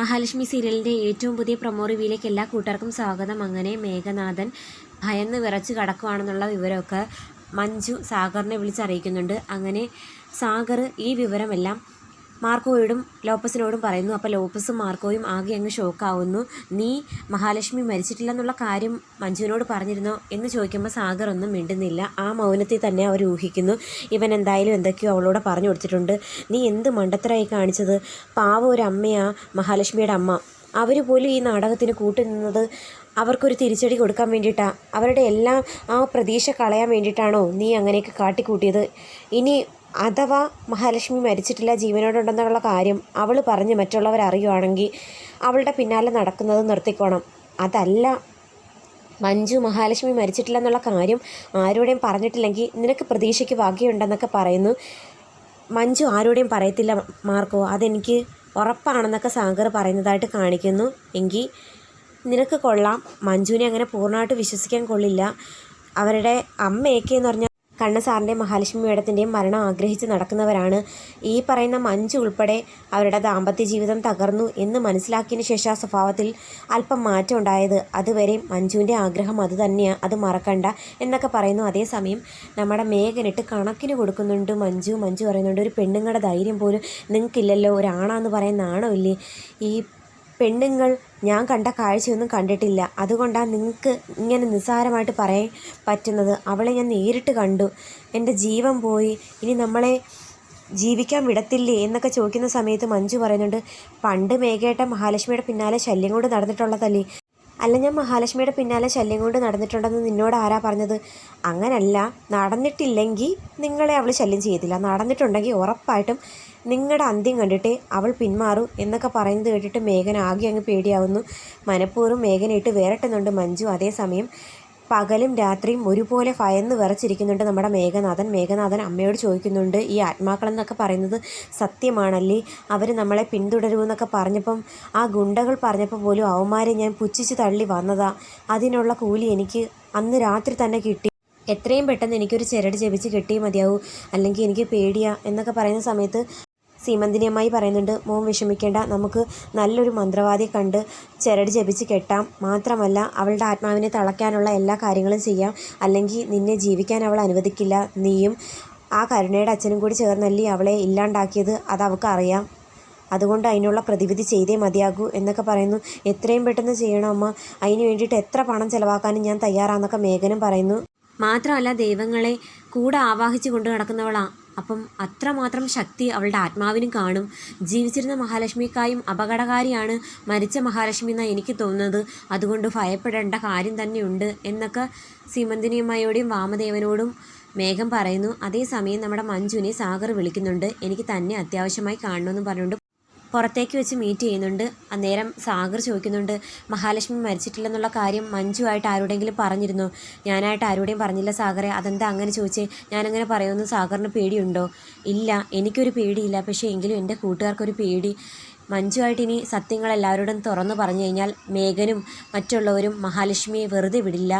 മഹാലക്ഷ്മി സീരിയലിന്റെ ഏറ്റവും പുതിയ പ്രൊമോ റിവ്യൂയിലേക്ക് എല്ലാ കൂട്ടർക്കും സ്വാഗതം. അങ്ങനെ മേഘനാഥൻ ഭയന്ന് വിറച്ച് കടക്കുവാണെന്നുള്ള വിവരമൊക്കെ മഞ്ജു സാഗറിനെ വിളിച്ചറിയിക്കുന്നുണ്ട്. അങ്ങനെ സാഗർ ഈ വിവരമെല്ലാം മാർക്കോയോടും ലോപ്പസിനോടും പറയുന്നു അപ്പോൾ ലോപ്പസും മാർക്കോയും ആകെ അങ്ങ് ഷോക്കാവുന്നു. നീ മഹാലക്ഷ്മി മരിച്ചിട്ടില്ലെന്നുള്ള കാര്യം മഞ്ജുവിനോട് പറഞ്ഞിരുന്നോ? എന്ന് ചോദിക്കുമ്പോൾ സാഗർ ഒന്നും മിണ്ടുന്നില്ല. ആ മൗനത്തിൽ തന്നെ അവർ ഊഹിക്കുന്നു. ഇവൻ എന്തായാലും എന്തൊക്കെയോ അവളോട് പറഞ്ഞു കൊടുത്തിട്ടുണ്ട്. നീ എന്ത് മണ്ടത്തരായി കാണിച്ചത്? പാവ ഒരു അമ്മയാ മഹാലക്ഷ്മിയുടെ അമ്മ. അവർ പോലും ഈ നാടകത്തിന് കൂട്ടുനിന്നത് അവർക്കൊരു തിരിച്ചടി കൊടുക്കാൻ വേണ്ടിയിട്ടാണ് അവരുടെ എല്ലാം ആ പ്രതീക്ഷ കളയാൻ വേണ്ടിയിട്ടാണോ നീ അങ്ങനെയൊക്കെ കാട്ടിക്കൂട്ടിയത്? ഇനി അഥവാ മഹാലക്ഷ്മി മരിച്ചിട്ടില്ല ജീവനോടുണ്ടെന്നുള്ള കാര്യം അവൾ പറഞ്ഞ് മറ്റുള്ളവർ അറിയുവാണെങ്കിൽ അവളുടെ പിന്നാലെ നടക്കുന്നത് നിർത്തിക്കോണം. അതല്ല മഞ്ജു മഹാലക്ഷ്മി മരിച്ചിട്ടില്ല എന്നുള്ള കാര്യം ആരോടെയും പറഞ്ഞിട്ടില്ലെങ്കിൽ നിനക്ക് പ്രതീക്ഷയ്ക്ക് വകയുണ്ടെന്നൊക്കെ പറയുന്നു. മഞ്ജു ആരോടെയും പറയത്തില്ല മാർക്കോ. അതെനിക്ക് ഉറപ്പാണെന്നൊക്കെ സാഗർ പറയുന്നതായിട്ട് കാണിക്കുന്നു. എങ്കിൽ നിനക്ക് കൊള്ളാം. മഞ്ജുവിനെ അങ്ങനെ പൂർണമായിട്ട് വിശ്വസിക്കാൻ കൊള്ളില്ല. അവരുടെ അമ്മയൊക്കെ എന്ന് പറഞ്ഞാൽ കണ്ണ മഹാലക്ഷ്മി മേഡത്തിന്റെയും മരണം ആഗ്രഹിച്ച് നടക്കുന്നവരാണ്. ഈ പറയുന്ന മഞ്ജു ഉൾപ്പെടെ അവരുടെ ദാമ്പത്യ ജീവിതം തകർന്നു എന്ന് മനസ്സിലാക്കിയതിന് ശേഷം ആ സ്വഭാവത്തിൽ അല്പം മാറ്റം ഉണ്ടായത് അതുവരെ മഞ്ജുവിന്റെ ആഗ്രഹം അത് തന്നെയാണ് അത് മറക്കണ്ട എന്നൊക്കെ പറയുന്നു. അതേസമയം നമ്മുടെ മേഘനിട്ട് കണക്കിന് കൊടുക്കുന്നുണ്ട് മഞ്ജു. മഞ്ജു പറയുന്നുണ്ട് ഒരു പെണ്ണുങ്ങളുടെ ധൈര്യം പോലും നിങ്ങൾക്കില്ലല്ലോ. ഒരാണാന്ന് പറയുന്ന ആണോ ഇല്ലേ? ഈ പെണ്ണുങ്ങൾ ഞാൻ കണ്ട കാഴ്ചയൊന്നും കണ്ടിട്ടില്ല. അതുകൊണ്ടാണ് നിങ്ങൾക്ക് ഇങ്ങനെ നിസ്സാരമായിട്ട് പറയാൻ പറ്റുന്നത്. അവളെ ഞാൻ നേരിട്ട് കണ്ടു. എന്റെ ജീവൻ പോയി. ഇനി നമ്മളെ ജീവിക്കാൻ വിടത്തില്ലേ എന്നൊക്കെ ചോദിക്കുന്ന സമയത്ത് മഞ്ജു പറയുന്നുണ്ട് പണ്ട് മേഘേട്ട മഹാലക്ഷ്മിയുടെ പിന്നാലെ ശല്യം കൊണ്ട് നടന്നിട്ടുള്ളതല്ലേ? അല്ല ഞാൻ മഹാലക്ഷ്മിയുടെ പിന്നാലെ ശല്യം കൊണ്ട് നടന്നിട്ടുണ്ടെന്ന് നിന്നോട് ആരാ പറഞ്ഞത്? അങ്ങനല്ല നടന്നിട്ടില്ലെങ്കിൽ നിങ്ങളെ അവൾ ശല്യം ചെയ്തില്ല നടന്നിട്ടുണ്ടെങ്കിൽ ഉറപ്പായിട്ടും നിങ്ങളുടെ അന്ത്യം കണ്ടിട്ട് അവൾ പിന്മാറും എന്നൊക്കെ പറയുന്നത് കേട്ടിട്ട് മേഘന ആകെ അങ്ങ് പേടിയാവുന്നു. മനഃപൂർവം മേഘനയിട്ട് വേറിട്ടുന്നുണ്ട് മഞ്ജു. അതേസമയം പകലും രാത്രിയും ഒരുപോലെ ഭയന്ന് വിറച്ചിരിക്കുന്നുണ്ട് നമ്മുടെ മേഘനാഥൻ. മേഘനാഥൻ അമ്മയോട് ചോദിക്കുന്നുണ്ട് ഈ ആത്മാക്കളെന്നൊക്കെ പറയുന്നത് സത്യമാണല്ലേ? അവർ നമ്മളെ പിന്തുടരുമെന്നൊക്കെ പറഞ്ഞപ്പം ആ ഗുണ്ടകൾ പറഞ്ഞപ്പോൾ പോലും അവന്മാരെ ഞാൻ പുച്ഛിച്ച് തള്ളി വന്നതാ. അതിനുള്ള കൂലി എനിക്ക് അന്ന് രാത്രി തന്നെ കിട്ടി. എത്രയും പെട്ടെന്ന് എനിക്കൊരു ചിരട് ജപിച്ച് കിട്ടിയേ മതിയാവൂ. അല്ലെങ്കിൽ എനിക്ക് പേടിയാ എന്നൊക്കെ പറയുന്ന സമയത്ത് സീമന്തിനിയമ്മായി പറയുന്നുണ്ട് മോൻ വിഷമിക്കേണ്ട നമുക്ക് നല്ലൊരു മന്ത്രവാദിയെ കണ്ട് ചരട് ജപിച്ച് കെട്ടാം. മാത്രമല്ല അവളുടെ ആത്മാവിനെ തളയ്ക്കാനുള്ള എല്ലാ കാര്യങ്ങളും ചെയ്യാം. അല്ലെങ്കിൽ നിന്നെ ജീവിക്കാൻ അവൾ അനുവദിക്കില്ല. നീയും ആ കരുണയുടെ അച്ഛനും കൂടി ചേർന്നല്ലേ അവളെ ഇല്ലാണ്ടാക്കിയത്? അത് അവൾക്കറിയാം അതുകൊണ്ട് അതിനുള്ള പ്രതിവിധി ചെയ്തേ മതിയാകൂ എന്നൊക്കെ പറയുന്നു. എത്രയും പെട്ടെന്ന് ചെയ്യണം അമ്മ. അതിന് വേണ്ടിയിട്ട് എത്ര പണം ചിലവാക്കാനും ഞാൻ തയ്യാറാണെന്നൊക്കെ മേഘനും പറയുന്നു. മാത്രമല്ല ദൈവങ്ങളെ കൂടെ ആവാഹിച്ചു കൊണ്ട് നടക്കുന്നവളാ. അപ്പം അത്രമാത്രം ശക്തി അവളുടെ ആത്മാവിനും കാണും. ജീവിച്ചിരുന്ന മഹാലക്ഷ്മിക്കായും അപകടകാരിയാണ് മരിച്ച മഹാലക്ഷ്മി എന്നാണ് എനിക്ക് തോന്നുന്നത്. അതുകൊണ്ട് ഭയപ്പെടേണ്ട കാര്യം തന്നെയുണ്ട് എന്നൊക്കെ സീമന്തിനിയമ്മയോടും വാമദേവനോടും മേഘം പറയുന്നു. അതേസമയം നമ്മുടെ മഞ്ജുവിനെ സാഗർ വിളിക്കുന്നുണ്ട്. എനിക്ക് തന്നെ അത്യാവശ്യമായി കാണണമെന്ന് പറഞ്ഞുകൊണ്ട് പുറത്തേക്ക് വെച്ച് മീറ്റ് ചെയ്യുന്നുണ്ട്. അന്നേരം സാഗർ ചോദിക്കുന്നുണ്ട് മഹാലക്ഷ്മി മരിച്ചിട്ടില്ലെന്നുള്ള കാര്യം മഞ്ജു മഞ്ജുവായിട്ട് ആരോടെങ്കിലും പറഞ്ഞിരുന്നോ? ഞാനായിട്ട് ആരോടെയും പറഞ്ഞില്ല സാഗറെ. അതെന്താ അങ്ങനെ ചോദിച്ചേ? ഞാനങ്ങനെ പറയുമെന്ന് സാഗറിന് പേടിയുണ്ടോ? ഇല്ല എനിക്കൊരു പേടിയില്ല. പക്ഷേ എങ്കിലും എന്റെ കൂട്ടുകാർക്കൊരു പേടി. മഞ്ജുവായിട്ട് ഇനി സത്യങ്ങൾ എല്ലാവരോടും തുറന്നു പറഞ്ഞു കഴിഞ്ഞാൽ മേഘനും മറ്റുള്ളവരും മഹാലക്ഷ്മിയെ വെറുതെ വിടില്ല.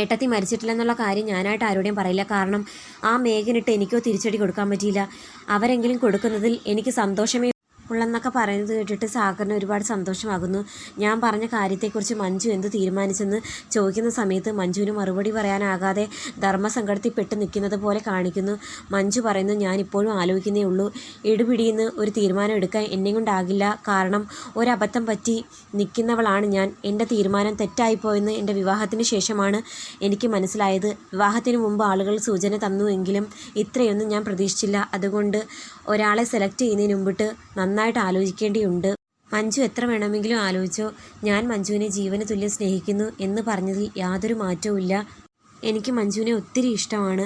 ഏട്ടത്തി മരിച്ചിട്ടില്ലെന്നുള്ള കാര്യം ഞാനായിട്ട് ആരോടെയും പറയില്ല. കാരണം ആ മേഘനിട്ട് എനിക്കോ തിരിച്ചടി കൊടുക്കാൻ പറ്റിയില്ല. അവരെങ്കിലും കൊടുക്കുന്നതിൽ എനിക്ക് സന്തോഷമേ ഉള്ളെന്നൊക്കെ പറയുന്നത് കേട്ടിട്ട് സാഗറിന് ഒരുപാട് സന്തോഷമാകുന്നു. ഞാൻ പറഞ്ഞ കാര്യത്തെക്കുറിച്ച് മഞ്ജു എന്ത് തീരുമാനിച്ചെന്ന് ചോദിക്കുന്ന സമയത്ത് മഞ്ജുവിന് മറുപടി പറയാനാകാതെ ധർമ്മസങ്കടത്തിൽ പെട്ട് നിൽക്കുന്നത് പോലെ കാണിക്കുന്നു. മഞ്ജു പറയുന്നു ഞാൻ ഇപ്പോഴും ആലോചിക്കുന്നേ ഉള്ളൂ. ഇടുപിടിയെന്ന് ഒരു തീരുമാനം എടുക്കാൻ എന്നെ കൊണ്ടാകില്ല. കാരണം ഒരബദ്ധം പറ്റി നിൽക്കുന്നവളാണ് ഞാൻ. എന്റെ തീരുമാനം തെറ്റായിപ്പോയെന്ന് എന്റെ വിവാഹത്തിന് ശേഷമാണ് എനിക്ക് മനസ്സിലായത്. വിവാഹത്തിന് മുമ്പ് ആളുകൾ സൂചന തന്നുവെങ്കിലും ഇത്രയൊന്നും ഞാൻ പ്രതീക്ഷിച്ചില്ല. അതുകൊണ്ട് ഒരാളെ സെലക്ട് ചെയ്യുന്നതിന് മുമ്പിട്ട് നന്നായിട്ട് ആലോചിക്കേണ്ടിയുണ്ട്. മഞ്ജു എത്ര വേണമെങ്കിലും ആലോചിച്ചോ. ഞാൻ മഞ്ജുവിനെ ജീവന് തുല്യം സ്നേഹിക്കുന്നു എന്ന് പറഞ്ഞതിൽ യാതൊരു മാറ്റവുമില്ല എനിക്ക് മഞ്ജുവിനെ ഒത്തിരി ഇഷ്ടമാണ്.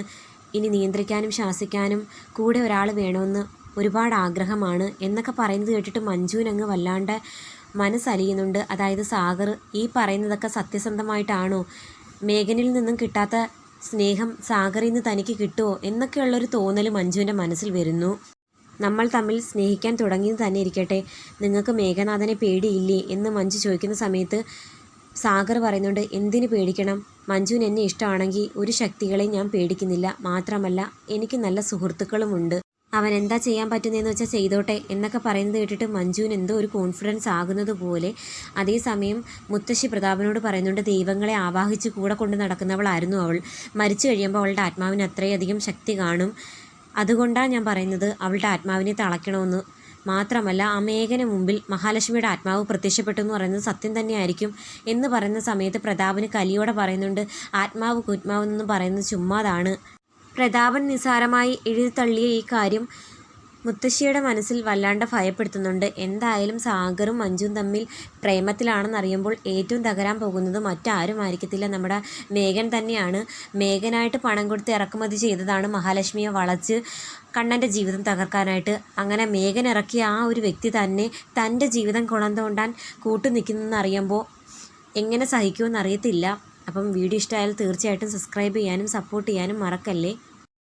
ഇനി നിയന്ത്രിക്കാനും ശാസിക്കാനും കൂടെ ഒരാൾ വേണമെന്ന് ഒരുപാട് ആഗ്രഹമാണ് എന്നൊക്കെ പറയുന്നത് കേട്ടിട്ട് മഞ്ജുവിനങ്ങ് വല്ലാണ്ട് മനസ്സലിയുന്നുണ്ട്. അതായത് സാഗർ ഈ പറയുന്നതൊക്കെ സത്യസന്ധമായിട്ടാണോ? മേഘനിൽ നിന്നും കിട്ടാത്ത സ്നേഹം സാഗറിൽ നിന്ന് തനിക്ക് കിട്ടുമോ എന്നൊക്കെയുള്ളൊരു തോന്നൽ മഞ്ജുവിന്റെ മനസ്സിൽ വരുന്നു. നമ്മൾ തമ്മിൽ സ്നേഹിക്കാൻ തുടങ്ങിയത് തന്നെ ഇരിക്കട്ടെ. നിങ്ങൾക്ക് മേഘനാഥനെ പേടിയില്ലേ എന്ന് മഞ്ജു ചോദിക്കുന്ന സമയത്ത് സാഗർ പറയുന്നുണ്ട് എന്തിന് പേടിക്കണം? മഞ്ജുവിന് എന്നെ ഇഷ്ടമാണെങ്കിൽ ഒരു ശക്തികളെയും ഞാൻ പേടിക്കുന്നില്ല. മാത്രമല്ല എനിക്ക് നല്ല സുഹൃത്തുക്കളുമുണ്ട് അവൻ എന്താ ചെയ്യാൻ പറ്റുന്നതെന്ന് വെച്ചാൽ ചെയ്തോട്ടെ എന്നൊക്കെ പറയുന്നത് കേട്ടിട്ട് മഞ്ജുവിന് എന്തോ ഒരു കോൺഫിഡൻസ് ആകുന്നത് പോലെ അതേസമയം മുത്തശ്ശി പ്രതാപനോട് പറയുന്നുണ്ട് ദൈവങ്ങളെ ആവാഹിച്ച് കൂടെ കൊണ്ട് നടക്കുന്നവളായിരുന്നു അവൾ. മരിച്ചു കഴിയുമ്പോൾ അവളുടെ ആത്മാവിന് അത്രയധികം ശക്തി കാണും. അതുകൊണ്ടാണ് ഞാൻ പറയുന്നത് അവളുടെ ആത്മാവിനെ തളയ്ക്കണമെന്ന്. മാത്രമല്ല ആ മേഘന് മുമ്പിൽ മഹാലക്ഷ്മിയുടെ ആത്മാവ് പ്രത്യക്ഷപ്പെട്ടു എന്ന് പറയുന്നത് സത്യം തന്നെയായിരിക്കും എന്ന് പറയുന്ന സമയത്ത് പ്രതാപന് കലിയോടെ പറയുന്നുണ്ട് ആത്മാവ് കുത്മാവ് എന്നൊന്നും പറയുന്നത് ചുമ്മാതാണ്. പ്രതാപൻ നിസാരമായി എഴുതിത്തള്ളിയ ഈ കാര്യം മുത്തശ്ശിയുടെ മനസ്സിൽ വല്ലാണ്ട് ഭയപ്പെടുത്തുന്നുണ്ട്. എന്തായാലും സാഗറും മഞ്ജുവും തമ്മിൽ പ്രേമത്തിലാണെന്നറിയുമ്പോൾ ഏറ്റവും തകരാൻ പോകുന്നത് മറ്റാരും ആയിരിക്കത്തില്ല നമ്മുടെ മേഘൻ തന്നെയാണ്. മേഘനായിട്ട് പണം കൊടുത്ത് ഇറക്കുമതി ചെയ്തതാണ് മഹാലക്ഷ്മിയെ വളച്ച് കണ്ണന്റെ ജീവിതം തകർക്കാനായിട്ട്. അങ്ങനെ മേഘൻ ഇറക്കിയ ആ ഒരു വ്യക്തി തന്നെ തന്റെ ജീവിതം കുളം തോണ്ടാൻ കൂട്ടു നിൽക്കുന്നതെന്നറിയുമ്പോൾ എങ്ങനെ സഹിക്കുമെന്നറിയത്തില്ല. അപ്പം വീഡിയോ ഇഷ്ടമായാൽ തീർച്ചയായിട്ടും സബ്സ്ക്രൈബ് ചെയ്യാനും സപ്പോർട്ട് ചെയ്യാനും മറക്കല്ലേ?